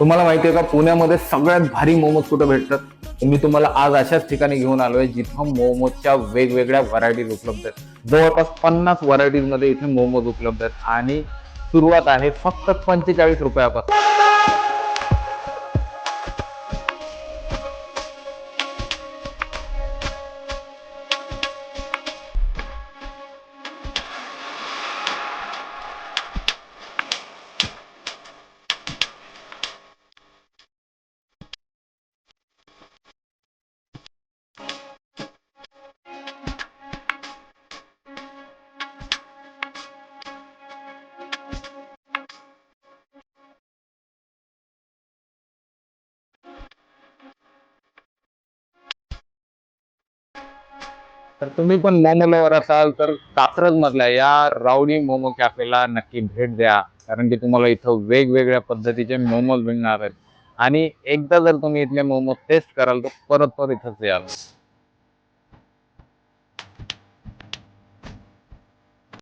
तुम्हाला माहिती आहे का पुण्यामध्ये सगळ्यात भारी मोमोज कुठं भेटतात? मी तुम्हाला आज अशाच ठिकाणी घेऊन आलोय जिथं मोमोजच्या वेगवेगळ्या व्हरायटीज उपलब्ध आहेत. जवळपास पन्नास व्हरायटीजमध्ये इथे मोमोज उपलब्ध आहेत. आणि सुरुवात आहे फक्त पंचेचाळीस रुपयापासून. तर तुम्ही पण मोमो असाल तर कात्रज मधल्या या रावडी मोमो कॅफेला नक्की भेट द्या. कारण की तुम्हाला इथं वेगवेगळ्या पद्धतीचे मोमोज मिळणार आहेत. आणि एकदा जर तुम्ही इथले मोमोज टेस्ट कराल तर परत परत इथंच याल.